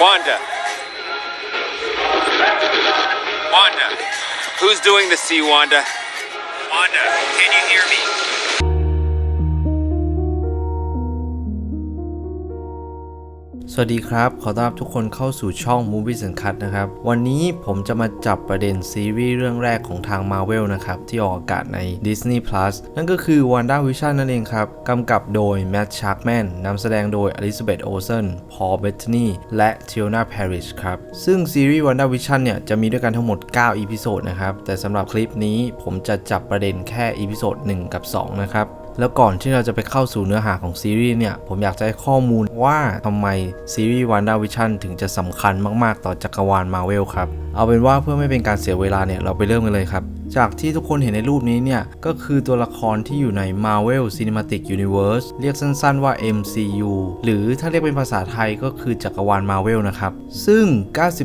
Wanda. Wanda. Who's doing the C, Wanda? Wanda, can you hear me? วัสดีครับ ขอต้อนรับทุกคนเข้าสู่ช่อง Movies and Cut นะครับ วันนี้ผมจะมาจับประเด็นซีรีส์เรื่องแรกของทาง Marvel นะครับ ที่ออกอากาศใน Disney Plus นั่นก็คือ WandaVision นั่นเองครับ กำกับโดย Matt Sharkman นำแสดงโดย Elizabeth Olsen Paul Bettany และ Tiona Parrish ครับ ซึ่งซีรีส์ WandaVision เนี่ย จะมีด้วยกันทั้งหมด 9 อีพิโซดนะครับ แต่สำหรับคลิปนี้ผมจะจับประเด็นแค่อีพิโซด1กับ 2 นะครับ แล้วก่อนที่เราจะไปเข้าสู่เนื้อหาของซีรีส์เนี่ย ผมอยากจะให้ข้อมูลว่าทำไมซีรีส์วันด้าวิชั่นถึงจะสำคัญมาก ๆ ต่อจักรวาลมาเวลครับ เอาเป็นว่าเพื่อไม่เป็นการเสียเวลาเนี่ย เราไปเริ่มกันเลยครับ จากที่ทุกคนเห็นในรูปนี้เนี่ย ก็คือตัวละครที่อยู่ใน Marvel Cinematic Universe เรียกสั้นๆว่า MCU หรือถ้าเรียกเป็นภาษาไทยก็คือจักรวาล Marvel นะครับ ซึ่ง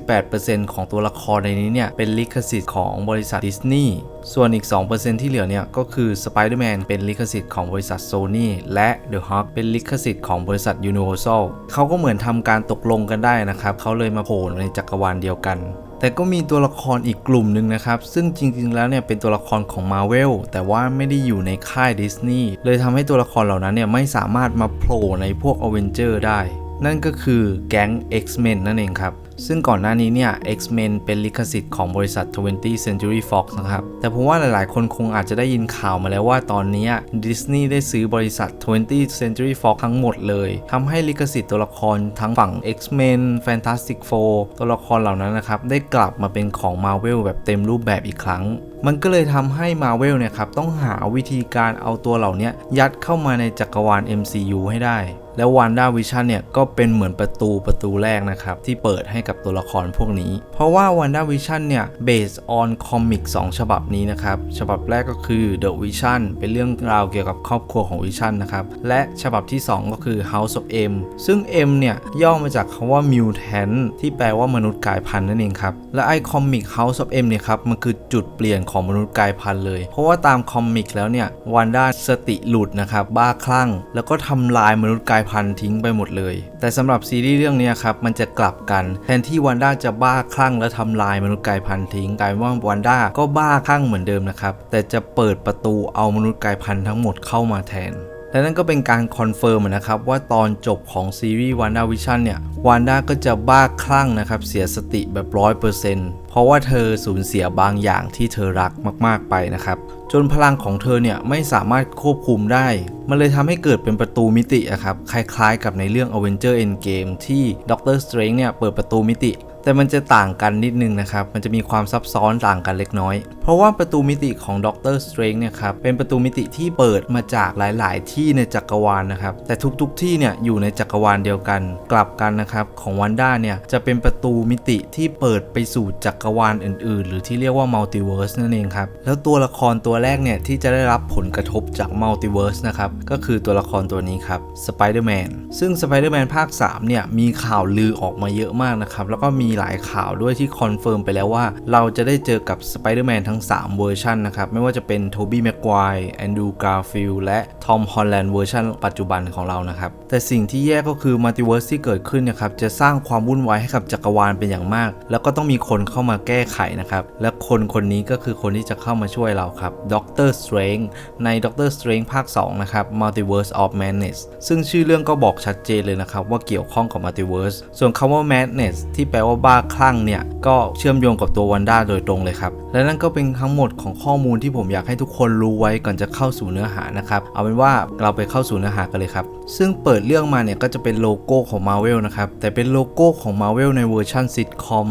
98%ของตัวละครในนี้เนี่ย เป็นลิขสิทธิ์ของบริษัทดิสนีย์ส่วนอีก 2%ที่เหลือเนี่ย ก็คือ Spider-Man เป็นลิขสิทธิ์ของบริษัท Sony และ The Hulk เป็นลิขสิทธิ์ของบริษัท Universal เขาก็เหมือนทำการตกลงกันได้นะครับเขาเลยมาโผล่ในจักรวาลเดียวกัน แต่ก็มีตัวละครอีกกลุ่มหนึ่งนะครับ ซึ่งจริงๆแล้วเนี่ยเป็นตัวละครของ Marvel แต่ว่าไม่ได้อยู่ในค่ายดิสนีย์เลยทำให้ตัวละครเหล่านั้นเนี่ยไม่สามารถมาโผล่ในพวก Avenger ได้ นั่นก็คือแก๊ง X-Men นั่นเองครับ ซึ่งก่อนหน้านี้เนี่ย X-Men เป็นลิขสิทธิ์ของบริษัท 20 Century Fox นะครับ แต่ผมว่าหลายๆ คนคงอาจจะได้ยินข่าวมาแล้วว่าตอนนี้ดิสนีย์ได้ซื้อบริษัท 20 Century Fox ทั้งหมดเลย ทำให้ลิขสิทธิ์ตัวละครทั้งฝั่ง X-Men Fantastic Four ตัวละครเหล่านั้นนะครับ ได้กลับมาเป็นของ Marvel แบบเต็มรูปแบบอีกครั้งมันก็เลยทำให้ Marvel เนี่ยครับต้องหาวิธีการเอาตัวเหล่านี้ยัดเข้ามาในจักรวาล MCU ให้ได้ แล้ว Wanda Vision เนี่ยก็เป็นเหมือนประตูประตูแรกนะครับ ที่เปิดให้กับตัวละครพวกนี้ เพราะว่า Wanda Vision เนี่ย based on comic 2ฉบับนี้นะครับ ฉบับแรกก็คือ The Vision เป็นเรื่องราวเกี่ยวกับครอบครัวของ Vision นะครับ และฉบับที่ 2 ก็คือ House of M ซึ่ง M เนี่ยย่อมาจากคำว่า mutant ที่แปลว่ามนุษย์กลายพันธุ์นั่นเองครับ และไอคอมิก House of M เนี่ยครับมันคือจุดเปลี่ยนของมนุษย์กลายพันธุ์เลย เพราะว่าตามคอมิกแล้วเนี่ยวันด้าสติหลุดนะครับบ้าคลั่ง แล้วก็ทำลายมนุษย์กลายพันธุ์ทิ้งไปหมดเลย แต่สำหรับซีรีส์เรื่องนี้ครับมันจะกลับกันแทนที่วันด้าจะบ้าคลั่งและทำลายมนุษย์กายพันธุ์ทิ้งกลายเป็นว่าวันด้าก็บ้าคลั่งเหมือนเดิมนะครับแต่จะเปิดประตูเอามนุษย์กายพันธุ์ทั้งหมดเข้ามาแทน และนั่นก็เป็นการคอนเฟิร์มนะครับว่าตอนจบของซีรีส์ WandaVision เนี่ยวานด้าก็จะบ้าคลั่งนะครับ เสียสติแบบร้อยเปอร์เซ็นต์เพราะว่าเธอสูญเสียบางอย่างที่เธอรักมาก ๆ ไปนะครับ จนพลังของเธอเนี่ยไม่สามารถควบคุมได้ มันเลยทำให้เกิดเป็นประตูมิติอะครับ คล้ายๆ กับในเรื่อง Avenger Endgame ที่ด็อกเตอร์สเตรนจ์เนี่ยเปิดประตูมิติ แต่มันจะต่างกันนิดนึงนะครับ มันจะมีความซับซ้อนต่างกันเล็กน้อย เพราะว่าประตูมิติของด็อกเตอร์สเตรนจ์เนี่ยครับ เป็นประตูมิติที่เปิดมาจากหลาย ๆ ที่ในจักรวาลนะครับ แต่ทุก ๆ ที่เนี่ยอยู่ในจักรวาลเดียวกัน กลับกันนะครับของวันด้าเนี่ยจะเป็นประตูมิติที่เปิดไปสู่จักรวาลอื่น ๆ หรือที่เรียกว่ามัลติเวิร์สนั่นเองครับ แล้วตัวละครตัวแรกเนี่ยที่จะได้รับผลกระทบจากมัลติเวิร์สนะครับ ก็คือตัวละครตัวนี้ครับสไปเดอร์แมนซึ่งสไปเดอร์แมนภาค3เนี่ยมีข่าวลือออกมาเยอะมากนะครับแล้วก็มีีหลายข่าวด้วยที่คอนเฟิร์มไปแล้วว่า เราจะได้เจอกับสไปเดอร์แมนทั้ง 3 เวอร์ชันนะครับ ไม่ว่าจะเป็นโทบี้แม็กควายแอนดูการ์ฟิลและทอมฮอลแลนด์เวอร์ชันปัจจุบันของเรานะครับ แต่สิ่งที่แย่ก็คือมัลติเวิร์สที่เกิดขึ้นนะครับ จะสร้างความวุ่นวายให้กับจักรวาลเป็นอย่างมาก แล้วก็ต้องมีคนเข้ามาแก้ไขนะครับและคนคนนี้ก็คือคนที่จะเข้ามาช่วยเราครับด็อกเตอร์สเตรนจ์ในด็อกเตอร์สเตรนจ์ภาค 2 นะครับ Multiverse of Madness ซึ่งชื่อเรื่องก็บอกชัดเจนเลยนะครับว่าเกี่ยวข้องกับ Multiverse ส่วนคำว่า Madness ที่แปลว่าบ้าคลั่งเนี่ยก็เชื่อมโยงกับตัววันด้าโดยตรงเลยครับ และนั่นก็เป็นทั้งหมดของข้อมูลที่ผมอยากให้ทุกคนรู้ไว้ก่อนจะเข้าสู่เนื้อหานะครับ เอาเป็นว่าเราไปเข้าสู่เนื้อหากันเลยครับ ซึ่งเปิดเรื่องมาเนี่ยก็จะเป็นโลโก้ของ Marvel นะครับ แต่เป็นโลโก้ของ Marvel ในเวอร์ชันซิทคอม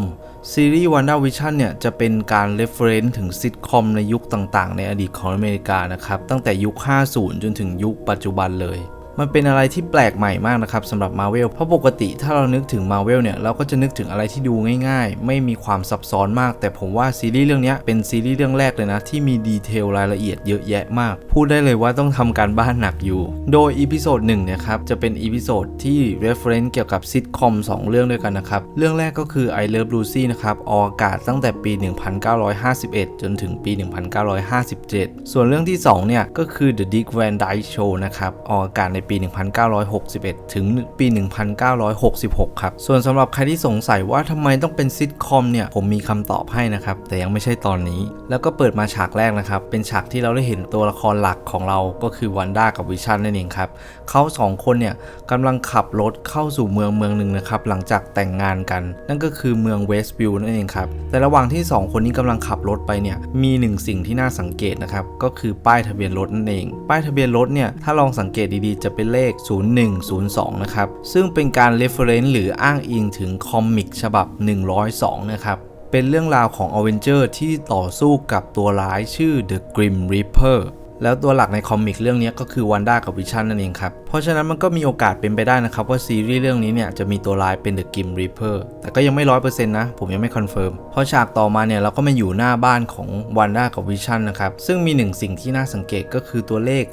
ซีรีส์ WandaVision เนี่ยจะเป็นการ reference ถึงซิทคอมในยุคต่างๆ ในอดีตของอเมริกานะครับ ตั้งแต่ยุค 50 จนถึงยุคปัจจุบันเลย มันเป็นอะไรที่แปลกใหม่มากนะครับสำหรับ Marvel เพราะปกติถ้าเรานึกถึง Marvel เนี่ย เราก็จะนึกถึงอะไรที่ดูง่ายๆ ไม่มีความซับซ้อนมาก แต่ผมว่าซีรีส์เรื่องนี้เป็นซีรีส์เรื่องแรกเลยนะ ที่มีดีเทลรายละเอียดเยอะแยะมาก พูดได้เลยว่าต้องทำการบ้านหนักอยู่ โดยอีพิโซดหนึ่งเนี่ยครับ จะเป็นอีพิโซดที่ reference เกี่ยวกับซิทคอม2 เรื่องด้วยกันนะครับ เรื่องแรกก็คือ I Love Lucy นะครับออกอากาศตั้งแต่ปี 1951 จนถึงปี 1957 ส่วนเรื่องที่2เนี่ยก็คือ The Dick Van Dyke Show นะครับออกอากาศในปี 1961 ถึงปี 1966 ครับ ส่วนสำหรับใครที่สงสัยว่าทำไมต้องเป็นซิทคอมเนี่ย ผมมีคำตอบให้นะครับ แต่ยังไม่ใช่ตอนนี้ แล้วก็เปิดมาฉากแรกนะครับ เป็นฉากที่เราได้เห็นตัวละครหลักของเราก็คือวันด้ากับวิชันนั่นเองครับเขาสองคนเนี่ยกำลังขับรถเข้าสู่เมืองเมืองหนึ่งนะครับ หลังจากแต่งงานกัน นั่นก็คือเมืองเวสต์วิวนั่นเองครับ แต่ระหว่างที่ 2 คนนี้กำลังขับรถไปเนี่ย มีหนึ่งสิ่งที่น่าสังเกตนะครับ ก็คือป้ายทะเบียนรถนั่นเอง ป้ายทะเบียนรถเนี่ย ถ้าลองสังเกตดีๆ จะเป็นเลข 0102 นะครับ ซึ่งเป็นการ reference หรืออ้างอิงถึงคอมิกฉบับ 102 นะครับ เป็นเรื่องราวของอเวนเจอร์ที่ต่อสู้กับตัวร้ายชื่อ The Grim Reaper แล้วตัวหลักในคอมิกเรื่องนี้ก็คือวันด้ากับวิชันนั่นเองครับ เพราะฉะนั้นมันก็มีโอกาสเป็นไปได้นะครับว่าซีรีส์เรื่องนี้เนี่ยจะมีตัวร้ายเป็น The Grim Reaper แต่ก็ยังไม่ร้อยเปอร์เซ็นต์นะ ผมยังไม่คอนเฟิร์มเพราะฉากต่อมาเนี่ยเราก็มาอยู่หน้าบ้านของวันด้ากับวิชันนะครับซึ่งมีหนึ่งสิ่งที่น่าสังเกตก็คือตัวเลข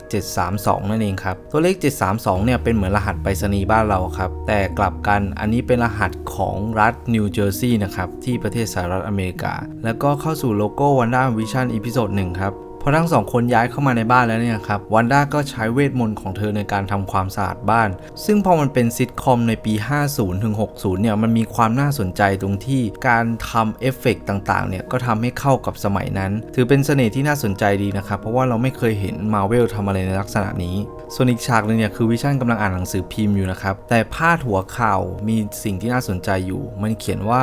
732 นั่นเองครับตัวเลข 732 เนี่ยเป็นเหมือนรหัสไปรษณีย์บ้านเราครับแต่กลับกันอันนี้เป็นรหัสของรัฐนิวเจอร์ซีย์นะครับที่ประเทศสหรัฐอเมริกา แล้วก็เข้าสู่โลโก้วันด้าวิชันอีพิโซดหนึ่งครับ พอทั้งสองคนย้ายเข้ามาในบ้านแล้วเนี่ยครับวันด้าก็ใช้เวทมนต์ของเธอในการทำความสะอาดบ้าน ซึ่งพอมันเป็นซิทคอมในปี 50ถึง60 เนี่ยมันมีความน่าสนใจตรงที่การทำเอฟเฟกต์ต่างๆ เนี่ยก็ทำให้เข้ากับสมัยนั้น ถือเป็นเสน่ห์ที่น่าสนใจดีนะครับ เพราะว่าเราไม่เคยเห็นมาเวลทำอะไรในลักษณะนี้ ส่วนอีกฉากหนึงเนี่ยคือวิชั่นกำลังอ่านหนังสือพิมพ์อยู่นะครับ แต่พาดหัวข่าวมีสิ่งที่น่าสนใจอยู่ มันเขียนว่า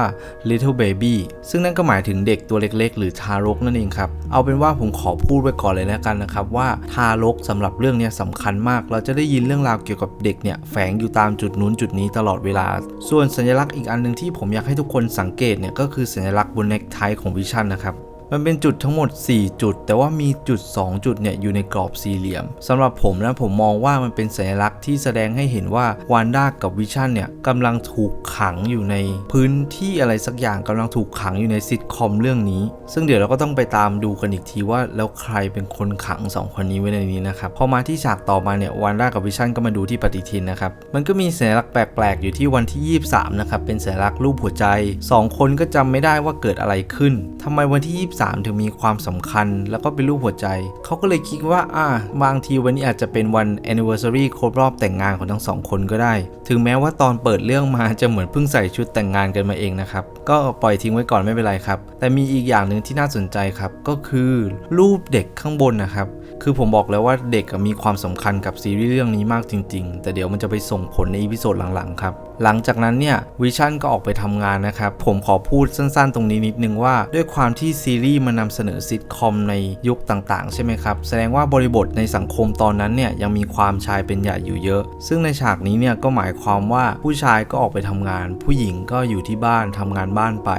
little baby ซึ่งนั่นก็หมายถึงเด็กตัวเล็ก ๆ หรือทารกนั่นเองครับเอาเป็นว่าผมขอพูดไว้ก่อนเลยแล้วกันนะครับว่าทารกสำหรับเรื่องนี้สำคัญมาก เราจะได้ยินเรื่องราวเกี่ยวกับเด็กเนี่ยแฝงอยู่ตามจุดนู้นจุดนี้ตลอดเวลา ส่วนสัญลักษณ์อีกอันหนึ่งที่ผมอยากให้ทุกคนสังเกตเนี่ยก็คือสัญลักษณ์บนเน็กไทของวิชั่นนะครับ มันเป็นจุดทั้งหมด 4 จุด แต่ว่ามีจุด 2 จุดเนี่ยอยู่ในกรอบสี่เหลี่ยมสำหรับผมนะผมมองว่ามันเป็นสัญลักษณ์ที่แสดงให้เห็นว่าวานด้ากับวิชั่นเนี่ยกำลังถูกขังอยู่ในพื้นที่อะไรสักอย่างกำลังถูกขังอยู่ในซิทคอมเรื่องนี้ ซึ่งเดี๋ยวเราก็ต้องไปตามดูกันอีกทีว่าแล้วใครเป็นคนขัง 2 คนนี้ไว้ในนี้นะครับพอมาที่ฉากต่อมาเนี่ยวานด้ากับวิชั่นก็มาดูที่ปฏิทินนะครับมันก็มีสัญลักษณ์แปลกๆ อยู่ที่วันที่ 23นะครับเป็นสัญลักษณ์รูปหัวใจ 2 คนก็จำไม่ได้ว่าเกิดอะไรขึ้นทำไมวันที่13 ถึงมีความสำคัญ แล้วก็เป็นรูปหัวใจ เขาก็เลยคิดว่าอ่าบางทีวันนี้อาจจะเป็นวัน anniversary ครบรอบแต่งงานของทั้งสองคนก็ได้ ถึงแม้ว่าตอนเปิดเรื่องมาจะเหมือนเพิ่งใส่ชุดแต่งงานกันมาเองนะครับ ก็ปล่อยทิ้งไว้ก่อนไม่เป็นไรครับ แต่มีอีกอย่างหนึ่งที่น่าสนใจครับ ก็คือรูปเด็กข้างบนนะครับ คือผมบอกแล้วว่าเด็กมีความสำคัญกับซีรีส์เรื่องนี้มากจริง ๆ แต่เดี๋ยวมันจะไปส่งผลในอีพิโซดหลังๆครับ หลังจากนั้นเนี่ยวิชั่นก็ออกไปทำงานนะครับ ผมขอพูดสั้นๆ ตรงนี้นิดนึงว่า ด้วยความที่ซีรีส์มันนำเสนอซิทคอมในยุคต่างๆ ใช่ไหมครับ แสดงว่าบริบทในสังคมตอนนั้นเนี่ยยังมีความชายเป็นใหญ่อยู่เยอะ ซึ่งในฉากนี้เนี่ยก็หมายความว่าผู้ชายก็ออกไปทำงาน ผู้หญิงก็อยู่ที่บ้านทำงานบ้านไป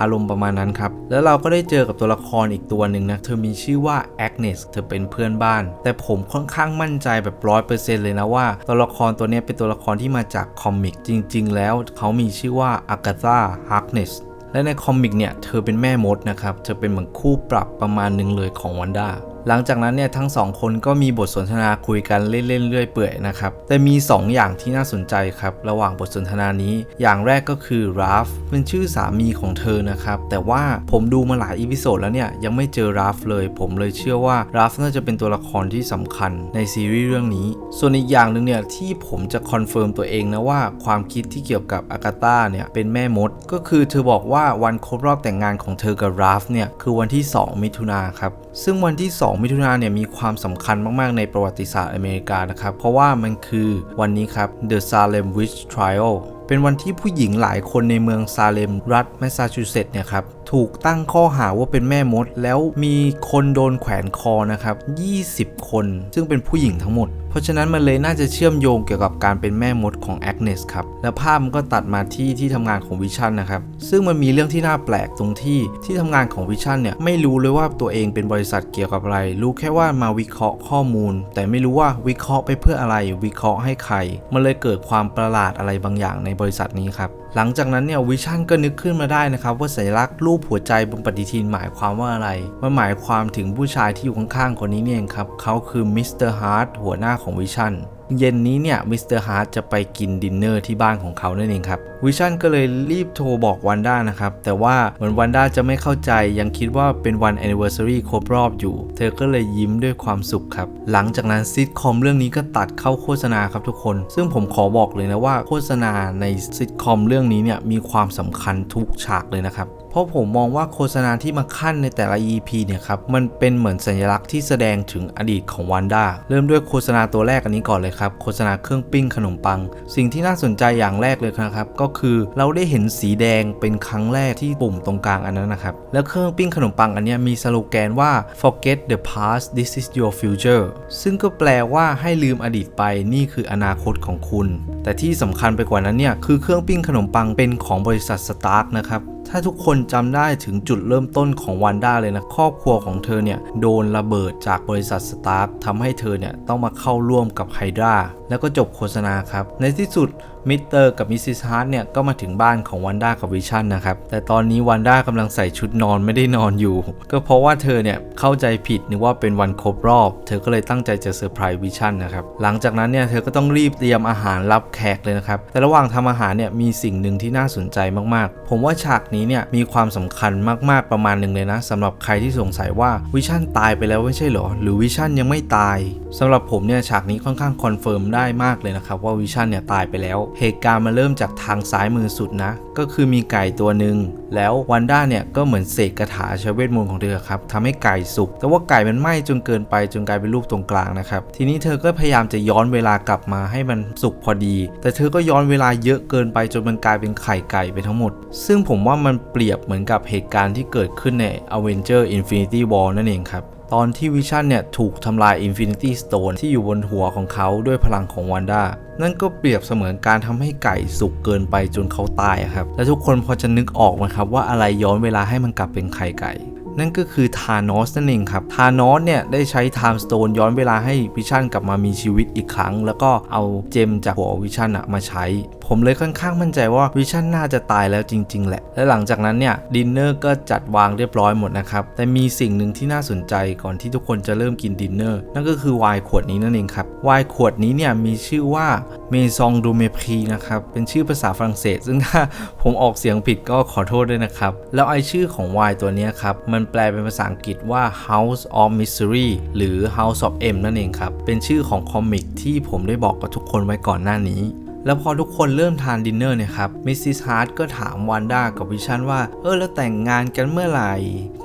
อารมณ์ประมาณนั้นครับ แล้วเราก็ได้เจอกับตัวละครอีกตัวหนึ่งนะ เธอมีชื่อว่าแอกเนสเธอเป็นเพื่อนบ้าน แต่ผมค่อนข้างมั่นใจแบบร้อยเปอร์เซ็นต์เลยนะว่าตัวละครตัวนี้เป็นตัวละครที่มาจากคอมิกจริง ๆ แล้วเขามีชื่อว่าอากาธาฮักเนสและในคอมิกเนี่ย เธอเป็นแม่มดนะครับ เธอเป็นเหมือนคู่ปรับประมาณหนึ่งเลยของวันด้า หลังจากนั้นเนี่ยทั้งสองคนก็มีบทสนทนาคุยกันเล่นๆเรื่อยเปื่อยนะครับ แต่มี 2 อย่างที่น่าสนใจครับ ระหว่างบทสนทนานี้ อย่างแรกก็คือราฟเป็นชื่อสามีของเธอนะครับ แต่ว่าผมดูมาหลายอีพิโซดแล้วเนี่ยยังไม่เจอราฟเลย ผมเลยเชื่อว่าราฟน่าจะเป็นตัวละครที่สำคัญในซีรีส์เรื่องนี้ ส่วนอีกอย่างหนึ่งเนี่ยที่ผมจะคอนเฟิร์มตัวเองนะว่าความคิดที่เกี่ยวกับอากาตาเนี่ยเป็นแม่มด ก็คือเธอบอกว่าวันครบรอบแต่งงานของเธอกับราฟเนี่ยคือวันที่ 2 มิถุนาครับซึ่งวันที่ 2มิถุนาเนี่ยมีความสำคัญมาก ๆ ในประวัติศาสตร์อเมริกานะครับ เพราะว่ามันคือวันนี้ครับ The Salem Witch Trial เป็นวันที่ผู้หญิงหลายคนในเมืองซาเลมรัฐแมสซาชูเซตส์เนี่ยครับ ถูกตั้งข้อหาว่าเป็นแม่มด แล้วมีคนโดนแขวนคอนะครับ20 คน ซึ่งเป็นผู้หญิงทั้งหมด เพราะฉะนั้นมันเลยน่าจะเชื่อมโยงเกี่ยวกับการเป็นแม่มดของแอกเนสครับ แล้วภาพมันก็ตัดมาที่ที่ทำงานของวิชันนะครับ ซึ่งมันมีเรื่องที่น่าแปลกตรงที่ที่ทำงานของวิชันเนี่ยไม่รู้เลยว่าตัวเองเป็นบริษัทเกี่ยวกับอะไร รู้แค่ว่ามาวิเคราะห์ข้อมูล แต่ไม่รู้ว่าวิเคราะห์ไปเพื่ออะไร วิเคราะห์ให้ใคร มันเลยเกิดความประหลาดอะไรบางอย่างในบริษัทนี้ครับ หลังจากนั้นเนี่ยวิชั่นก็นึกขึ้นมาได้นะครับว่าสัญลักษณ์รูปหัวใจบนปฏิทินหมายความว่าอะไร มันหมายความถึงผู้ชายที่อยู่ข้างๆคนนี้เนี่ยครับเขาคือมิสเตอร์ฮาร์ดหัวหน้าของวิชั่นเย็นนี้เนี่ยมิสเตอร์ฮาร์ดจะไปกินดินเนอร์ที่บ้านของเขานั่นเองครับวิชั่นก็เลยรีบโทรบอกวันด้านะครับ แต่ว่าเหมือนวันด้าจะไม่เข้าใจยังคิดว่าเป็นวัน anniversary ครบรอบอยู่ เธอก็เลยยิ้มด้วยความสุขครับ หลังจากนั้นซิทคอมเรื่องนี้ก็ตัดเข้าโฆษณาครับทุกคน ซึ่งผมขอบอกเลยนะว่าโฆษณาในซิทคอมเรื่องนี้เนี่ยมีความสำคัญทุกฉากเลยนะครับ เพราะผมมองว่าโฆษณาที่มาขั้นในแต่ละ EP เนี่ยครับ มันเป็นเหมือนสัญลักษณ์ที่แสดงถึงอดีตของวันด้า เริ่มด้วยโฆษณาตัวแรกอันนี้ก่อนเลยครับ โฆษณาเครื่องปิ้งขนมปัง สิ่งที่น่าสนใจอย่างแรกเลยนะครับ ก็คือเราได้เห็นสีแดงเป็นครั้งแรกที่ปุ่มตรงกลางอันนั้นนะครับ แล้วเครื่องปิ้งขนมปังอันนี้มีสโลแกนว่า forget the past this is your future ซึ่งก็แปลว่าให้ลืมอดีตไปนี่คืออนาคตของคุณ แต่ที่สำคัญไปกว่านั้นเนี่ยคือเครื่องปิ้งขนมปังเป็นของบริษัทสตาร์กนะครับ ถ้าทุกคนจำได้ถึงจุดเริ่มต้นของวันด้าเลยนะ ครอบครัวของเธอเนี่ยโดนระเบิดจากบริษัทสตาร์ททำให้เธอเนี่ยต้องมาเข้าร่วมกับไฮดราแล้วก็จบโฆษณาครับ ในที่สุดมิสเตอร์กับมิสซิสฮาร์ดเนี่ยก็มาถึงบ้านของวันด้ากับวิชั่นนะครับ แต่ตอนนี้วันด้ากำลังใส่ชุดนอนไม่ได้นอนอยู่ ก็เพราะว่าเธอเนี่ยเข้าใจผิดนึกว่าเป็นวันครบรอบ เธอก็เลยตั้งใจจะเซอร์ไพรส์วิชั่นนะครับ หลังจากนั้นเนี่ยเธอก็ต้องรีบเตรียมอาหารรับแขกเลยนะครับ แต่ระหว่างทำอาหารเนี่ยมีสิ่งหนึ่งที่น่าสนใจมากๆ ผมว่าฉากนี้เนี่ยมีความสำคัญมากๆประมาณหนึ่งเลยนะสำหรับใครที่สงสัยว่าวิชั่นตายไปแล้วไม่ใช่เหรอ หรือวิชั่นยังไม่ตายสำหรับผมเนี่ยฉากนี้ค่อนข้างคอนเฟิร์มได้ได้มากเลยนะครับว่าวิชั่นเนี่ยตายไปแล้ว เหตุการณ์มาเริ่มจากทางซ้ายมือสุดนะ ก็คือมีไก่ตัวหนึ่งแล้ววันด้าเนี่ยก็เหมือนเสกคาถาใช้เวทมนต์ของเธอครับทำให้ไก่สุก แต่ว่าไก่มันไหม้จนเกินไปจนกลายเป็นรูปตรงกลางนะครับ ทีนี้เธอก็พยายามจะย้อนเวลากลับมาให้มันสุกพอดี แต่เธอก็ย้อนเวลาเยอะเกินไปจนมันกลายเป็นไข่ไก่ไปทั้งหมด ซึ่งผมว่ามันเปรียบเหมือนกับเหตุการณ์ที่เกิดขึ้นใน Avenger Infinity War นั่นเองครับ ตอนที่วิชั่นเนี่ยถูกทำลาย Infinity Stone ที่อยู่บนหัวของเขาด้วยพลังของวันด้านั่นก็เปรียบเสมือนการทำให้ไก่สุกเกินไปจนเขาตายครับ และทุกคนพอจะนึกออกไหมครับว่าอะไรย้อนเวลาให้มันกลับเป็นไข่ไก่นั่นก็คือธานอสนั่นเองครับ ธานอสเนี่ยได้ใช้ไทม์สโตนย้อนเวลาให้วิชั่นกลับมามีชีวิตอีกครั้ง แล้วก็เอาเจมจากหัววิชั่นอะมาใช้ผมเลยค่อนข้างมั่นใจว่าวิชั่นน่าจะตายแล้วจริง ๆ แหละ และหลังจากนั้นเนี่ยดินเนอร์ก็จัดวางเรียบร้อยหมดนะครับ แต่มีสิ่งหนึ่งที่น่าสนใจก่อนที่ทุกคนจะเริ่มกินดินเนอร์นั่นก็คือไวน์ขวดนี้นั่นเองครับไวน์ขวดนี้เนี่ยมีชื่อว่าเมซองดูเมพีนะครับเป็นชื่อภาษาฝรั่งเศส ซึ่งถ้าผมออกเสียงผิดก็ขอโทษด้วยนะครับ แล้วไอชื่อของไวน์ตัวนี้ครับมันแปลเป็นภาษาอังกฤษว่า House of Mystery หรือ House of M นั่นเองครับเป็นชื่อของคอมิกที่ผมได้บอกกับทุกคนไว้ก่อนหน้านี้ แล้วพอทุกคนเริ่มทานดินเนอร์เนี่ยครับมิสซิสฮาร์ดก็ถามวันด้ากับวิชันว่า เออแล้วแต่งงานกันเมื่อไหร่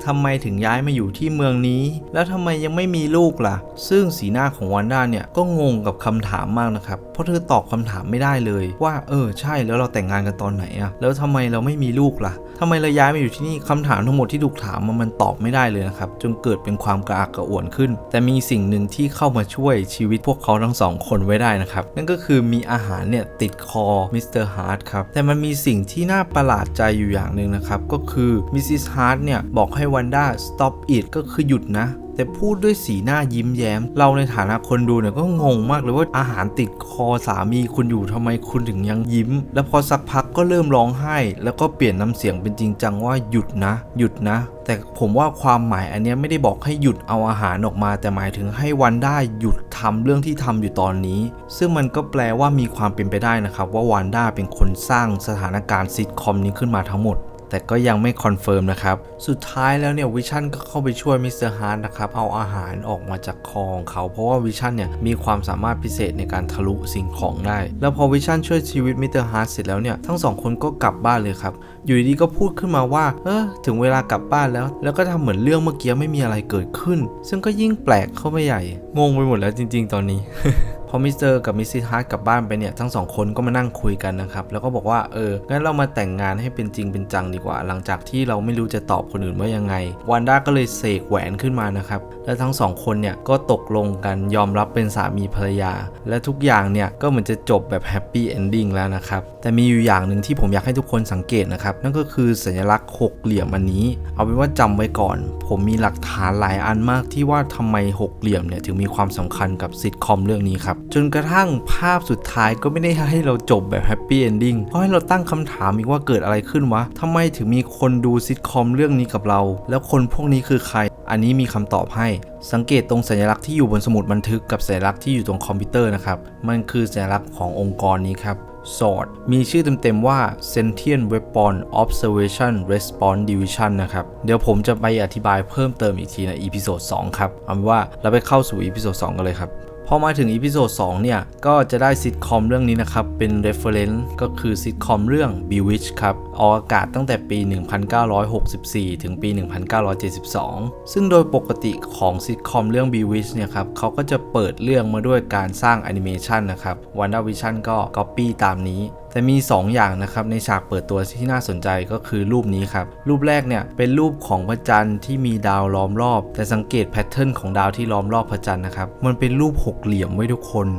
ทำไมถึงย้ายมาอยู่ที่เมืองนี้ แล้วทำไมยังไม่มีลูกล่ะ ซึ่งสีหน้าของวันด้าเนี่ยก็งงกับคำถามมากนะครับ เพราะเธอตอบคำถามไม่ได้เลยว่า เออ ใช่แล้วเราแต่งงานกันตอนไหนอะแล้วทำไมเราไม่มีลูกล่ะทำไมเราย้ายมาอยู่ที่นี่คำถามทั้งหมดที่ถูกถามมันมันตอบไม่ได้เลยนะครับจนเกิดเป็นความกระอักกระอ่วนขึ้น แต่มีสิ่งหนึ่งที่เข้ามาช่วยชีวิตพวกเขาทั้งสองคนไว้ได้นะครับนั่นก็คือมีอาหารเนี่ยติดคอมิสเตอร์ฮาร์ดครับ แต่มันมีสิ่งที่น่าประหลาดใจอยู่อย่างหนึ่งนะครับ ก็คือมิสซิสฮาร์ดเนี่ย บอกให้วันด้า stop it ก็คือหยุดนะ แต่พูดด้วยสีหน้ายิ้มแย้ม เราในฐานะคนดูเนี่ยก็งงมากเลยว่าอาหารติดคอสามีคุณอยู่ทำไมคุณถึงยังยิ้ม แล้วพอสักพักก็เริ่มร้องไห้ แล้วก็เปลี่ยนน้ำเสียงเป็นจริงจังว่าหยุดนะ หยุดนะแต่ผมว่าความหมายอันนี้ไม่ได้บอกให้หยุดเอาอาหารออกมา แต่หมายถึงให้วันได้หยุดทำเรื่องที่ทำอยู่ตอนนี้ ซึ่งมันก็แปลว่ามีความเป็นไปได้นะครับ ว่าวันด้าเป็นคนสร้างสถานการณ์ซิทคอมนี้ขึ้นมาทั้งหมด แต่ก็ยังไม่คอนเฟิร์มนะครับ สุดท้ายแล้วเนี่ยวิชั่นก็เข้าไปช่วยมิสเตอร์ฮาร์ดนะครับเอาอาหารออกมาจากคอของเขา เพราะว่าวิชั่นเนี่ยมีความสามารถพิเศษในการทะลุสิ่งของได้ แล้วพอวิชั่นช่วยชีวิตมิสเตอร์ฮาร์ดเสร็จแล้วเนี่ยทั้งสองคนก็กลับบ้านเลยครับ อยู่ดีๆก็พูดขึ้นมาว่า เออถึงเวลากลับบ้านแล้ว แล้วก็ทำเหมือนเรื่องเมื่อกี้ไม่มีอะไรเกิดขึ้น ซึ่งก็ยิ่งแปลกเข้าไปใหญ่ งงไปหมดแล้วจริง ๆ ตอนนี้ พอมิสเตอร์กับมิสซิสฮาร์ดกลับบ้านไปเนี่ยทั้งสองคนก็มานั่งคุยกันนะครับแล้วก็บอกว่าเอองั้นเรามาแต่งงานให้เป็นจริงเป็นจังดีกว่า หลังจากที่เราไม่รู้จะตอบคนอื่นว่ายังไงวันด้าก็เลยเสกแหวนขึ้นมานะครับและทั้งสองคนเนี่ยก็ตกลงกันยอมรับเป็นสามีภรรยา และทุกอย่างเนี่ยก็เหมือนจะจบแบบแฮปปี้เอนดิ้งแล้วนะครับแต่มีอยู่อย่างหนึ่งที่ผมอยากให้ทุกคนสังเกตนะครับนั่นก็คือสัญลักษณ์หกเหลี่ยมอันนี้ เอาเป็นว่าจำไว้ก่อน ผมมีหลักฐานหลายอันมากที่ว่าทำไมหกเหลี่ยมเนี่ยถึงมีความสำคัญกับซิทคอมเรื่องนี้ครับจนกระทั่งภาพสุดท้ายก็ไม่ได้ให้เราจบแบบแฮปปี้เอนดิ้งเพราะให้เราตั้งคำถามอีกว่าเกิดอะไรขึ้นวะทำไมถึงมีคนดูซิทคอมเรื่องนี้กับเรา แล้วคนพวกนี้คือใคร อันนี้มีคำตอบให้ สังเกตตรงสัญลักษณ์ที่อยู่บนสมุดบันทึกกับสัญลักษณ์ที่อยู่ตรงคอมพิวเตอร์นะครับ มันคือสัญลักษณ์ขององค์กรนี้ครับ SWORD มีชื่อเต็มๆว่า Sentient Weapon Observation Response Division นะครับ เดี๋ยวผมจะไปอธิบายเพิ่มเติมอีกทีในอีพิโซด2ครับ เอาเป็นว่าเราไปเข้าสู่อีพิโซด2กันเลยครับ พอมาถึงอีพิโซด2เนี่ย ก็จะได้ซิทคอมเรื่องนี้นะครับ เป็น reference ก็คือซิทคอมเรื่อง Bewitch ครับ ออกอากาศตั้งแต่ปี 1964 ถึงปี 1972 ซึ่งโดยปกติของซิทคอมเรื่อง Bewitch เนี่ยครับเขาก็จะเปิดเรื่องมาด้วยการสร้างแอนิเมชันนะครับ WandaVision ก็ Copy ตามนี้แต่มี 2 อย่างนะครับในฉากเปิดตัวที่น่าสนใจก็คือรูปนี้ครับ รูปแรกเนี่ยเป็นรูปของพระจันทร์ที่มีดาวล้อมรอบ แต่สังเกตแพทเทิร์นของดาวที่ล้อมรอบพระจันทร์นะครับ มันเป็นรูปหกเหลี่ยมไว้ทุกคน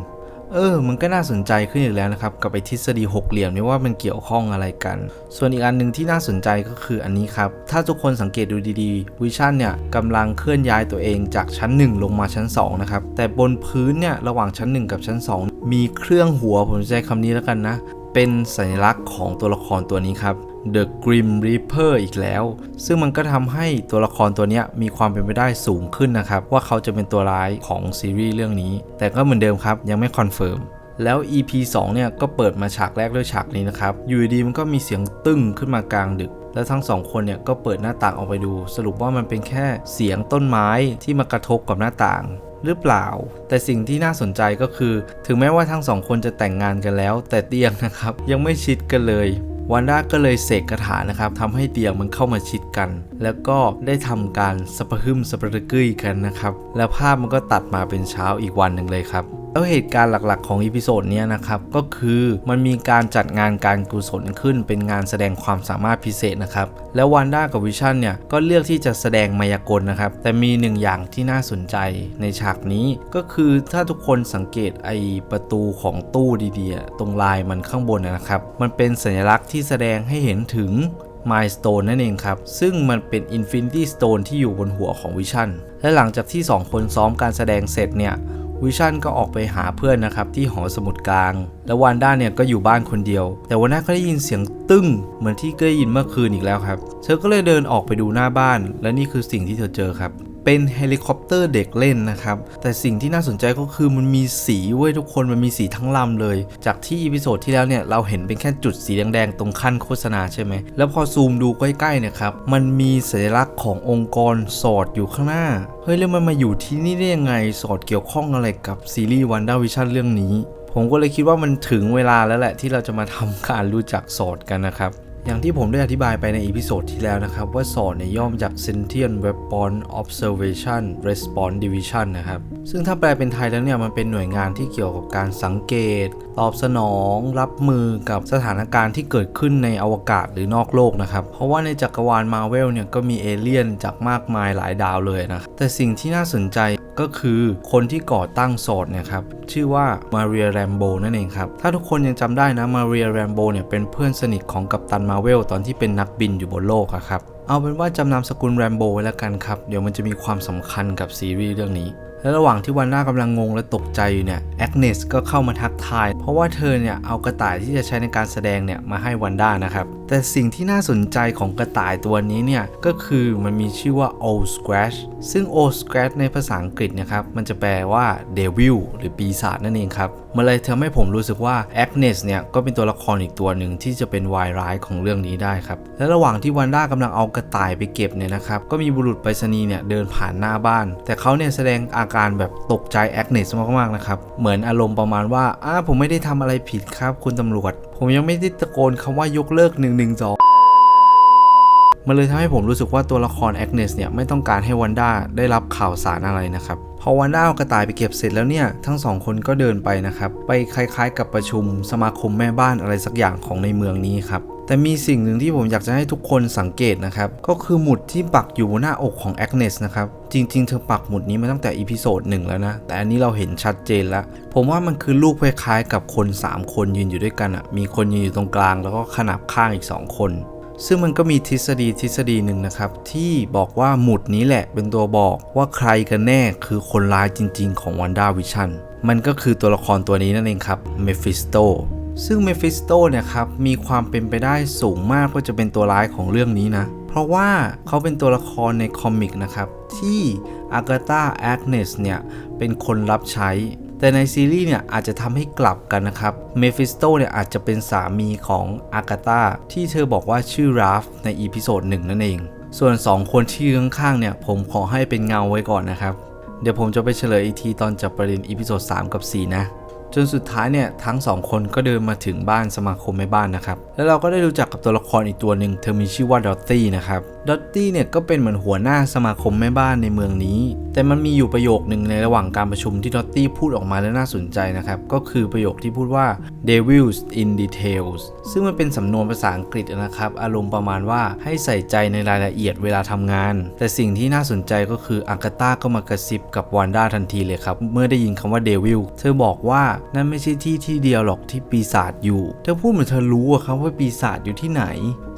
เออ มันก็น่าสนใจขึ้นอีกแล้วนะครับ กับไอทฤษฎีหกเหลี่ยมนี่ว่ามันเกี่ยวข้องอะไรกัน ส่วนอีกอันหนึ่งที่น่าสนใจก็คืออันนี้ครับ ถ้าทุกคนสังเกตดูดีๆ วิชั่นเนี่ยกำลังเคลื่อนย้ายตัวเองจากชั้น 1 ลงมาชั้น2นะครับ แต่บนพื้นเนี่ยระหว่างชั้น 1 กับชั้น 2 มีเครื่องหัวผมใช้คำนี้แล้วกันนะ เป็นสัญลักษณ์ของตัวละครตัวนี้ครับ The Grim Reaper อีกแล้ว ซึ่งมันก็ทำให้ตัวละครตัวนี้มีความเป็นไปได้สูงขึ้นนะครับ ว่าเขาจะเป็นตัวร้ายของซีรีส์เรื่องนี้ แต่ก็เหมือนเดิมครับ ยังไม่คอนเฟิร์มแล้ว EP 2 เนี่ย ก็เปิดมาฉากแรกด้วยฉากนี้นะครับ อยู่ดีมันก็มีเสียงตึ้งขึ้นมากลางดึก แล้วทั้งสองคนเนี่ยก็เปิดหน้าต่างออกไปดู สรุปว่ามันเป็นแค่เสียงต้นไม้ที่มากระทบกับหน้าต่าง หรือเปล่า แต่สิ่งที่น่าสนใจก็คือ ถึงแม้ว่าทั้งสองคนจะแต่งงานกันแล้ว แต่เตียงนะครับ ยังไม่ชิดกันเลยวันด้าก็เลยเสกคาถานะครับทำให้เตียงมันเข้ามาชิดกัน แล้วก็ได้ทำการสะพะหึมสะพะระกึ้ยกันนะครับ แล้วภาพมันก็ตัดมาเป็นเช้าอีกวันหนึ่งเลยครับ แล้วเหตุการณ์หลักๆ ของอีพิโซดนี้นะครับก็คือมันมีการจัดงานการกุศลขึ้น เป็นงานแสดงความสามารถพิเศษนะครับแล้ววันด้ากับวิชั่นเนี่ยก็เลือกที่จะแสดงมายากลนะครับแต่มีหนึ่งอย่างที่น่าสนใจในฉากนี้ ก็คือถ้าทุกคนสังเกตไอประตูของตู้ดีๆ ตรงลายมันข้างบนนะครับมันเป็นสัญลักษณ์ที่แสดงให้เห็นถึง Milestone นั่นเองครับ ซึ่งมันเป็น Infinity Stone ที่อยู่บนหัวของวิชั่น และหลังจากที่ 2 คนซ้อมการแสดงเสร็จเนี่ย วิชันก็ออกไปหาเพื่อนนะครับที่หอสมุดกลาง แล้ววานด้าเนี่ยก็อยู่บ้านคนเดียว แต่วันด้าก็ได้ยินเสียงตึ้งเหมือนที่เคยได้ยินเมื่อคืนอีกแล้วครับ เธอก็เลยเดินออกไปดูหน้าบ้าน และนี่คือสิ่งที่เธอเจอครับ เป็นเฮลิคอปเตอร์เด็กเล่นนะครับ แต่สิ่งที่น่าสนใจก็คือมันมีสีเว้ยทุกคนมันมีสีทั้งลำเลย จากที่อีพิโซดที่แล้วเนี่ยเราเห็นเป็นแค่จุดสีแดงๆ ตรงขั้นโฆษณาใช่ไหม แล้วพอซูมดูใกล้ๆเนี่ยครับ มันมีสัญลักษณ์ขององค์กรสอดอยู่ข้างหน้า เฮ้ย แล้วมันมาอยู่ที่นี่ได้ยังไงสอดเกี่ยวข้องอะไรกับซีรีส์วันด้าวิชั่นเรื่องนี้ผมก็เลยคิดว่ามันถึงเวลาแล้วแหละที่เราจะมาทำการรู้จักสอดกันนะครับ อย่างที่ผมได้อธิบายไปในอีพิโซดที่แล้วนะครับ ว่าสอนเนี่ยย่อมาจาก Sentient Weapon Observation Response Division นะครับ ซึ่งถ้าแปลเป็นไทยแล้วเนี่ย มันเป็นหน่วยงานที่เกี่ยวกับการสังเกต ตอบสนอง รับมือกับสถานการณ์ที่เกิดขึ้นในอวกาศหรือนอกโลกนะครับ เพราะว่าในจักรวาลมาเวลเนี่ยก็มีเอเลี่ยนจากมากมายหลายดาวเลยนะแต่สิ่งที่น่าสนใจ ก็คือคนที่ก่อตั้งสอดเนี่ยครับชื่อว่ามาเรียแรมโบนั่นเองครับ ถ้าทุกคนยังจำได้นะมาเรียแรมโบเนี่ยเป็นเพื่อนสนิทของกัปตันมาเวลตอนที่เป็นนักบินอยู่บนโลกครับเอาเป็นว่าจำนามสกุลแรมโบไว้แล้วกันครับ เดี๋ยวมันจะมีความสำคัญกับซีรีส์เรื่องนี้ และระหว่างที่วันด้ากำลังงงและตกใจอยู่เนี่ยแอกเนสก็เข้ามาทักทาย เพราะว่าเธอเนี่ยเอากระต่ายที่จะใช้ในการแสดงเนี่ยมาให้วันด้านะครับ แต่สิ่งที่น่าสนใจของกระต่ายตัวนี้เนี่ยก็คือมันมีชื่อว่า Old Scratch ซึ่ง Old Scratch ในภาษาอังกฤษนะครับมันจะแปลว่า Devil หรือปีศาจนั่นเองครับมันเลยทำให้ผมรู้สึกว่าแอกเนสเนี่ยก็เป็นตัวละครอีกตัวหนึ่งที่จะเป็นวายร้ายของเรื่องนี้ได้ครับ และระหว่างที่วันด้ากำลังเอากระต่ายไปเก็บเนี่ยนะครับ ก็มีบุรุษไปรษณีย์เนี่ยเดินผ่านหน้าบ้าน แต่เขาเนี่ยแสดงอาการแบบตกใจแอกเนสมากๆนะครับ เหมือนอารมณ์ประมาณว่าอ้าผมไม่ได้ทำอะไรผิดครับ คุณตำรวจ ผมยังไม่ได้ตะโกนคำว่ายกเลิก1นึมันเลยทำให้ผมรู้สึกว่าตัวละครแอกเนสเนี่ยไม่ต้องการให้วันด้าได้รับข่าวสารอะไรนะครับ พอวันด้าเอากระต่ายไปเก็บเสร็จแล้วเนี่ย ทั้งสองคนก็เดินไปนะครับ ไปคล้ายๆ กับประชุมสมาคมแม่บ้านอะไรสักอย่างของในเมืองนี้ครับแต่มีสิ่งหนึ่งที่ผมอยากจะให้ทุกคนสังเกตนะครับ ก็คือหมุดที่ปักอยู่บนหน้าอกของแอกเนสนะครับ จริงๆ เธอปักหมุดนี้มาตั้งแต่อีพิโซดหนึ่งแล้วนะ แต่อันนี้เราเห็นชัดเจนแล้ว ผมว่ามันคือรูปคล้ายๆกับคน 3 คนยืนอยู่ด้วยกันอะมีคนยืนอยู่ตรงกลางแล้วก็ขนาบข้างอีก 2 คน ซึ่งมันก็มีทฤษฎีทฤษฎีหนึ่งนะครับ ที่บอกว่าหมุดนี้แหละเป็นตัวบอกว่าใครกันแน่คือคนร้ายจริง ๆ ของวันด้าวิชั่นมันก็คือตัวละครตัวนี้นั่นเองครับเมฟิสโตซึ่งเมฟิสโตเนี่ยครับมีความเป็นไปได้สูงมากว่าจะเป็นตัวร้ายของเรื่องนี้นะ เพราะว่าเขาเป็นตัวละครในคอมิกนะครับ ที่อากาตาแอกเนสเนี่ยเป็นคนรับใช้ แต่ในซีรีส์เนี่ยอาจจะทำให้กลับกันนะครับ เมฟิสโตเนี่ยอาจจะเป็นสามีของอากาตาที่เธอบอกว่าชื่อราฟในอีพิโซดหนึ่งนั่นเอง ส่วน 2 คนที่ยืนข้างๆเนี่ยผมขอให้เป็นเงาไว้ก่อนนะครับ เดี๋ยวผมจะไปเฉลยอีกทีตอนจับประเด็นอีพิโซด3กับ 4 นะ จนสุดท้ายเนี่ยทั้งสองคนก็เดินมาถึงบ้านสมาคมแม่บ้านนะครับ แล้วเราก็ได้รู้จักกับตัวละครอีกตัวหนึ่งเธอมีชื่อว่าดอตตี้นะครับดอตตี้เนี่ยก็เป็นเหมือนหัวหน้าสมาคมแม่บ้านในเมืองนี้ แต่มันมีอยู่ประโยคหนึ่งในระหว่างการประชุมที่ดอตตี้พูดออกมาแล้วน่าสนใจนะครับ ก็คือประโยคที่พูดว่า devils in details ซึ่งมันเป็นสำนวนภาษาอังกฤษนะครับ อารมณ์ประมาณว่าให้ใส่ใจในรายละเอียดเวลาทำงาน แต่สิ่งที่น่าสนใจก็คืออากาตาก็มากระซิบกับวานด้าทันทีเลยครับ เมื่อได้ยินคำว่า devil เธอบอกว่านั่นไม่ใช่ที่ที่เดียวหรอกที่ปีศาจอยู่ เธอพูดเหมือนเธอรู้อะครับว่าปีศาจอยู่ที่ไหน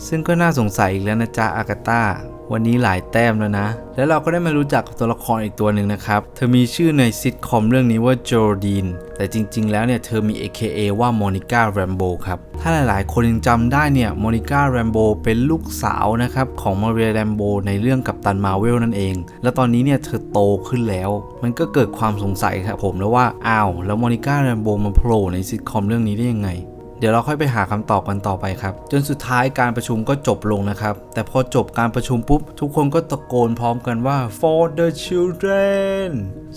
ซึ่งก็น่าสงสัยอีกแล้วนะจ๊ะอากาตา วันนี้หลายแต้มแล้วนะ แล้วเราก็ได้มารู้จักกับตัวละครอีกตัวหนึ่งนะครับ เธอมีชื่อในซิทคอมเรื่องนี้ว่าโจดีน แต่จริง ๆ แล้วเนี่ยเธอมี AKA ว่าโมนิก้าแรมโบครับ ถ้าหลายๆ คนยังจำได้เนี่ยโมนิก้าแรมโบเป็นลูกสาวนะครับของมาเรียแรมโบในเรื่องกับตันมาเวลนั่นเอง แล้วตอนนี้เนี่ยเธอโตขึ้นแล้ว มันก็เกิดความสงสัยครับผมแล้วว่าอ้าวแล้วโมนิก้าแรมโบมาโผล่ในซิทคอมเรื่องนี้ได้ยังไง เดี๋ยวเราค่อยไปหาคำตอบกันต่อไปครับ จนสุดท้ายการประชุมก็จบลงนะครับ แต่พอจบการประชุมปุ๊บ ทุกคนก็ตะโกนพร้อมกันว่า for the children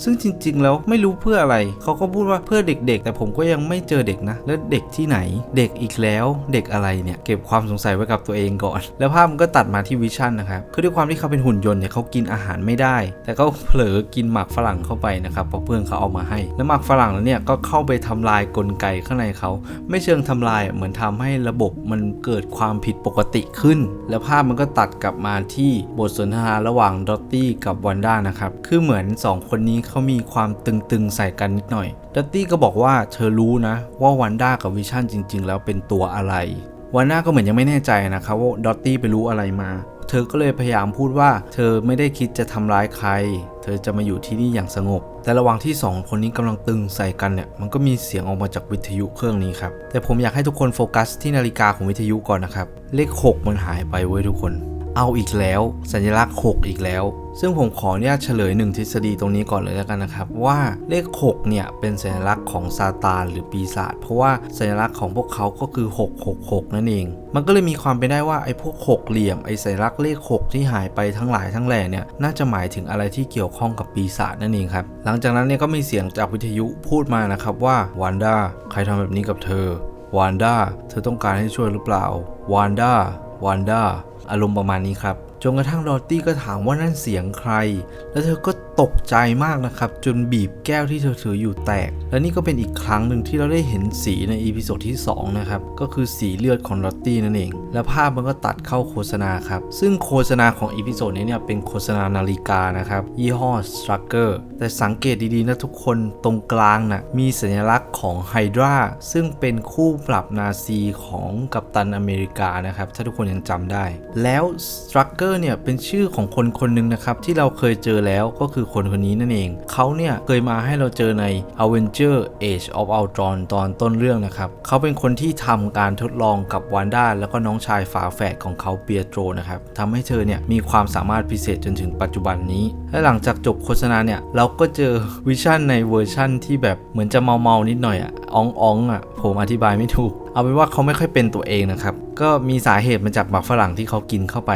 ซึ่งจริง ๆ แล้วไม่รู้เพื่ออะไร เขาก็พูดว่าเพื่อเด็ก ๆ แต่ผมก็ยังไม่เจอเด็กนะ แล้วเด็กที่ไหน เด็กอีกแล้วเด็กอะไรเนี่ย เก็บความสงสัยไว้กับตัวเองก่อน แล้วภาพมันก็ตัดมาที่วิชั่นนะครับ คือด้วยความที่เขาเป็นหุ่นยนต์เนี่ยเขากินอาหารไม่ได้ แต่ก็เผลอกินหมากฝรั่งเข้าไปนะครับเพราะเพื่อนเขาเอามาให้ แล้วหมากฝรั่งนั้นเนี่ยก็เข้าไปทำลายกลไกข้างในเขา ไม่เชิงทำลายเหมือนทำให้ระบบมันเกิดความผิดปกติขึ้น แล้วภาพมันก็ตัดกลับมาที่บทสนทนาระหว่างดอตตี้กับวันด้านะครับคือเหมือน 2 คนนี้เขามีความตึงๆใส่กันนิดหน่อยดอตตี้ก็บอกว่าเธอรู้นะว่าวันด้ากับวิชั่นจริง ๆ แล้วเป็นตัวอะไรวันด้าก็เหมือนยังไม่แน่ใจนะครับว่าดอตตี้ไปรู้อะไรมา เธอก็เลยพยายามพูดว่า เธอไม่ได้คิดจะทำร้ายใคร เธอจะมาอยู่ที่นี่อย่างสงบ แต่ระหว่างที่ 2 คนนี้กำลังตึงใส่กันเนี่ย มันก็มีเสียงออกมาจากวิทยุเครื่องนี้ครับ แต่ผมอยากให้ทุกคนโฟกัสที่นาฬิกาของวิทยุก่อนนะครับ เลข 6 มันหายไปเว้ยทุกคน เอาอีกแล้ว สัญลักษณ์ 6 อีกแล้ว ซึ่งผมขออนุญาตเฉลยหนึ่งทฤษฎีตรงนี้ก่อนเลยแล้วกันนะครับ ว่าเลข 6 เนี่ย เป็นสัญลักษณ์ของซาตานหรือปีศาจเพราะว่าสัญลักษณ์ของพวกเขาก็คือ 666 นั่นเอง มันก็เลยมีความเป็นได้ว่าไอ้พวก 6 เหลี่ยมไอ้สัญลักษณ์เลข 6 ที่หายไปทั้งหลายทั้งแหล่เนี่ยน่าจะหมายถึงอะไรที่เกี่ยวข้องกับปีศาจนั่นเองครับหลังจากนั้นเนี่ยก็มีเสียงจากวิทยุพูดมานะครับว่าวานด้าใครทำแบบนี้กับเธอวานด้าเธอต้องการให้ช่วยหรือเปล่าวานด้าวานด้า อารมณ์ประมาณนี้ครับ จนกระทั่งดอตตี้ก็ถามว่านั่นเสียงใคร แล้วเธอก็ตกใจมากนะครับ จนบีบแก้วที่เธอถืออยู่แตก และนี่ก็เป็นอีกครั้งหนึ่งที่เราได้เห็นสีในอีพิโซดที่ 2 นะครับ ก็คือสีเลือดของดอตตี้นั่นเอง และภาพมันก็ตัดเข้าโฆษณาครับ ซึ่งโฆษณาของอีพิโซดนี้เนี่ยเป็นโฆษณานาฬิกานะครับ ยี่ห้อ Strucker แต่สังเกตดีๆนะทุกคนตรงกลางนะ่ะมีสัญลักษณ์ของไฮดราซึ่งเป็นคู่ปรับนาซีของกัปตันอเมริกานะครับถ้าทุกคนยังจำได้ แล้ว Strucker เนี่ยเป็นชื่อของคนคนหนึ่งนะครับที่เราเคยเจอแล้วก็คือคนคนนี้นั่นเอง เขาเนี่ยเคยมาให้เราเจอใน Avenger Age of Ultron ตอนต้นเรื่องนะครับ เขาเป็นคนที่ทำการทดลองกับวันด้าแล้วก็น้องชายฝาแฝดของเขาเปียโตรนะครับทำให้เธอเนี่ยมีความสามารถพิเศษจนถึงปัจจุบันนี้ และหลังจากจบโฆษณาเนี่ยเราก็เจอวิชั่นในเวอร์ชั่นที่แบบเหมือนจะเมาๆนิดหน่อยอะอ่องๆอะผมอธิบายไม่ถูก เอาเป็นว่าเขาไม่ค่อยเป็นตัวเองนะครับก็มีสาเหตุมาจากหมากฝรั่งที่เขากินเข้าไป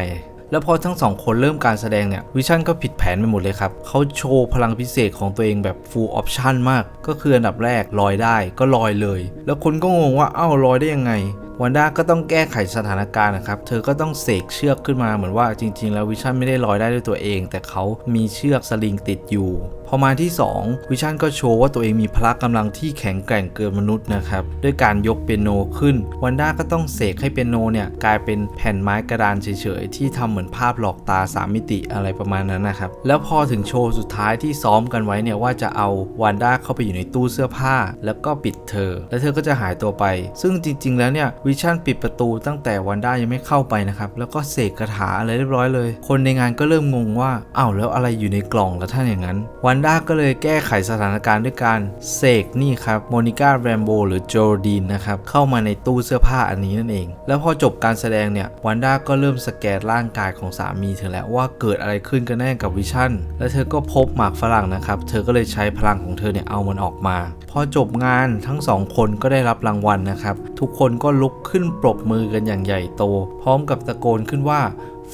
แล้วพอทั้งสองคนเริ่มการแสดงเนี่ยวิชั่นก็ผิดแผนไปหมดเลยครับเขาโชว์พลังพิเศษของตัวเองแบบ full option มาก ก็คืออันดับแรกลอยได้ก็ลอยเลย แล้วคนก็งงว่าเอ้าลอยได้ยังไง วันด้าก็ต้องแก้ไขสถานการณ์นะครับ เธอก็ต้องเสกเชือกขึ้นมาเหมือนว่าจริง ๆ แล้ววิชั่นไม่ได้ลอยได้ด้วยตัวเอง แต่เขามีเชือกสลิงติดอยู่พอมาที่ 2 วิชั่นก็โชว์ว่าตัวเองมีพละกำลังที่แข็งแกร่งเกินมนุษย์นะครับด้วยการยกเปียโนขึ้นวันด้าก็ต้องเสกให้เปียโนเนี่ยกลายเป็นแผ่นไม้กระดานเฉยๆที่ทำเหมือนภาพหลอกตา 3 มิติอะไรประมาณนั้นนะครับแล้วพอถึงโชว์สุดท้ายที่ซ้อมกันไว้เนี่ยว่าจะเอาวันด้าเข้าไปอยู่ในตู้เสื้อผ้า แล้วก็ปิดเธอ แล้วเธอก็จะหายตัวไป ซึ่งจริง ๆ แล้วเนี่ยวิชั่นปิดประตูตั้งแต่วันด้ายังไม่เข้าไปนะครับ แล้วก็เสกคาถาอะไรเรียบร้อยเลย คนในงานก็เริ่มงงว่าอ้าวแล้วอะไรอยู่ในกล่องแล้วท่านอย่างนั้น วันด้าก็เลยแก้ไขสถานการณ์ด้วยการเสกนี่ครับโมนิก้าแรมโบหรือโจดีนนะครับเข้ามาในตู้เสื้อผ้าอันนี้นั่นเอง แล้วพอจบการแสดงเนี่ยวันด้าก็เริ่มสแกนร่างกายของสามีเธอแล้วว่าเกิดอะไรขึ้นกันแน่กับวิชั่น และเธอก็พบหมากฝรั่งนะครับ เธอก็เลยใช้พลังของเธอเนี่ยเอามันออกมา พอจบงานทั้งสองคนก็ได้รับรางวัลนะครับ ทุกคนก็ลุกขึ้นปรบมือกันอย่างใหญ่โต พร้อมกับตะโกนขึ้นว่า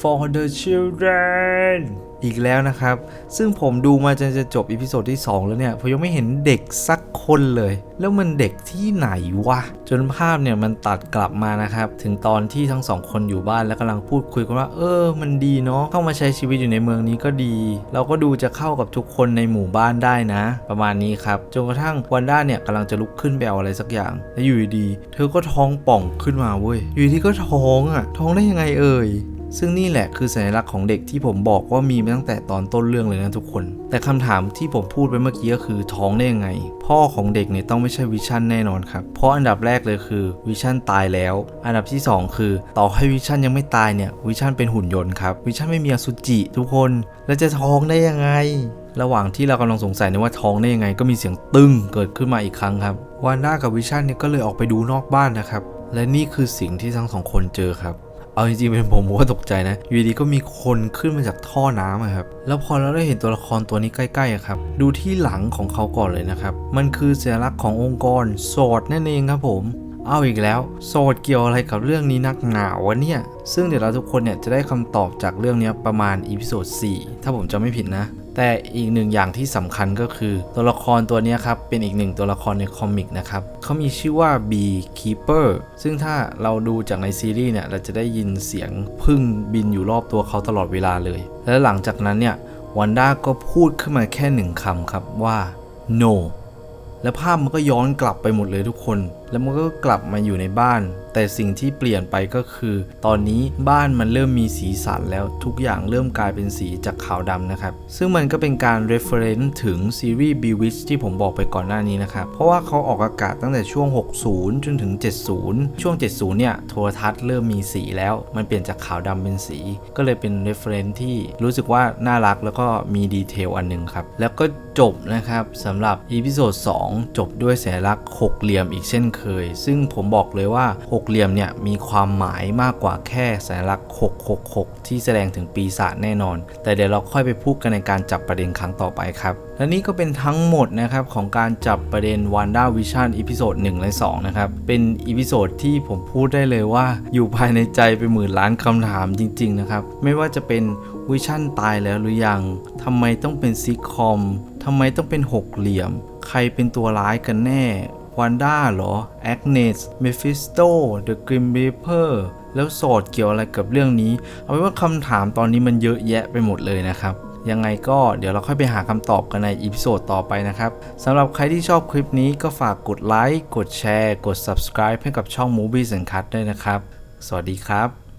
for the children อีกแล้วนะครับ ซึ่งผมดูมาจนจะจบอีพิโซดที่ 2 แล้วเนี่ย ผมยังไม่เห็นเด็กสักคนเลย แล้วมันเด็กที่ไหนวะ จนภาพเนี่ยมันตัดกลับมานะครับ ถึงตอนที่ทั้งสองคนอยู่บ้านแล้วกำลังพูดคุยกันว่า เออ มันดีเนาะ เข้ามาใช้ชีวิตอยู่ในเมืองนี้ก็ดี เราก็ดูจะเข้ากับทุกคนในหมู่บ้านได้นะ ประมาณนี้ครับ จนกระทั่งวันด้าเนี่ยกำลังจะลุกขึ้นไปเอาอะไรสักอย่าง แล้วอยู่ดี เธอก็ท้องป่องขึ้นมาเว้ย อยู่ดีๆก็ท้องอะ ท้องได้ยังไงเอ่ย ซึ่งนี่แหละคือสัญลักษณ์ของเด็กที่ผมบอกว่ามีมาตั้งแต่ตอนต้นเรื่องเลยนะทุกคน แต่คำถามที่ผมพูดไปเมื่อกี้ก็คือท้องได้ยังไง พ่อของเด็กเนี่ยต้องไม่ใช่วิชั่นแน่นอนครับ เพราะอันดับแรกเลยคือวิชั่นตายแล้ว อันดับที่ 2 คือ ต่อให้วิชั่นยังไม่ตายเนี่ยวิชั่นเป็นหุ่นยนต์ครับวิชั่นไม่มีอสุจิทุกคน แล้วจะท้องได้ยังไง ระหว่างที่เรากำลังสงสัยในว่าท้องได้ยังไง ก็มีเสียงตึ้งเกิดขึ้นมาอีกครั้งครับวานด้ากับวิชั่นเนี่ยก็เลยออกไปดูนอกบ้านนะครับและนี่คือสิ่งที่ทั้งสองคนเจอครับ เอาจริงๆเป็นผมผมก็ตกใจนะอยู่ดีก็มีคนขึ้นมาจากท่อน้ำครับแล้วพอเราได้เห็นตัวละครตัวนี้ใกล้ๆครับ ดูที่หลังของเขาก่อนเลยนะครับ มันคือสัญลักษณ์ขององค์กรโสดนั่นเองครับผมเอาอีกแล้ว โสดเกี่ยวอะไรกับเรื่องนี้นักหนาวะเนี่ย ซึ่งเดี๋ยวเราทุกคนเนี่ยจะได้คำตอบจากเรื่องนี้ประมาณอีพิโซด4ถ้าผมจะไม่ผิดนะ แต่อีกหนึ่งอย่างที่สำคัญก็คือ ตัวละครตัวนี้ครับ เป็นอีกหนึ่งตัวละครในคอมิกนะครับเขามีชื่อว่า Beekeeper ซึ่งถ้าเราดูจากในซีรีส์เนี่ย เราจะได้ยินเสียงพึ่งบินอยู่รอบตัวเขาตลอดเวลาเลย และหลังจากนั้นเนี่ยวันด้าก็พูดขึ้นมาแค่หนึ่งคำครับว่า no แล้วภาพมันก็ย้อนกลับไปหมดเลยทุกคนแล้วมันก็กลับมาอยู่ในบ้าน แต่สิ่งที่เปลี่ยนไปก็คือ ตอนนี้บ้านมันเริ่มมีสีสันแล้วทุกอย่างเริ่มกลายเป็นสีจากขาวดำนะครับ ซึ่งมันก็เป็นการ reference ถึงซีรีส์ Bewitch ที่ผมบอกไปก่อนหน้านี้นะครับ เพราะว่าเขาออกอากาศตั้งแต่ช่วง 60 จนถึง 70 ช่วง 70 เนี่ย โทรทัศน์เริ่มมีสีแล้ว มันเปลี่ยนจากขาวดำเป็นสี ก็เลยเป็น reference ที่รู้สึกว่าน่ารักแล้วก็มีดีเทลอันหนึงครับ แล้วก็จบนะครับสำหรับอีพิโซด2จบด้วยสัญลักษณ์หกเหลี่ยมอีกเช่นเคย ซึ่งผมบอกเลยว่าหกเหลี่ยมเนี่ยมีความหมายมากกว่าแค่สัญลักษณ์ 666 ที่แสดงถึงปีศาจแน่นอน แต่เดี๋ยวเราค่อยไปพูดกันในการจับประเด็นครั้งต่อไปครับ และนี่ก็เป็นทั้งหมดนะครับของการจับประเด็น Wanda Vision อีพิโซด1และ2นะครับ เป็นอีพิโซดที่ผมพูดได้เลยว่าอยู่ภายในใจไปหมื่นล้านคำถามจริงๆนะครับ ไม่ว่าจะเป็นวิชั่นตายแล้วหรือยังทำไมต้องเป็นซิกคอมทำไมต้องเป็นหกเหลี่ยม ใครเป็นตัวร้ายกันแน่ วันด้าเหรอแอกเนสเมฟิสโตเดอะกริมเบเปอร์แล้วโสดเกี่ยวอะไรกับเรื่องนี้ เอาเป็นว่าคำถามตอนนี้มันเยอะแยะไปหมดเลยนะครับ ยังไงก็เดี๋ยวเราค่อยไปหาคำตอบกันในอีพิโซดต่อไปนะครับสำหรับใครที่ชอบคลิปนี้ก็ฝากกดไลค์กดแชร์ กด subscribe ให้กับช่อง Movies and Cut ด้วยนะครับ สวัสดีครับ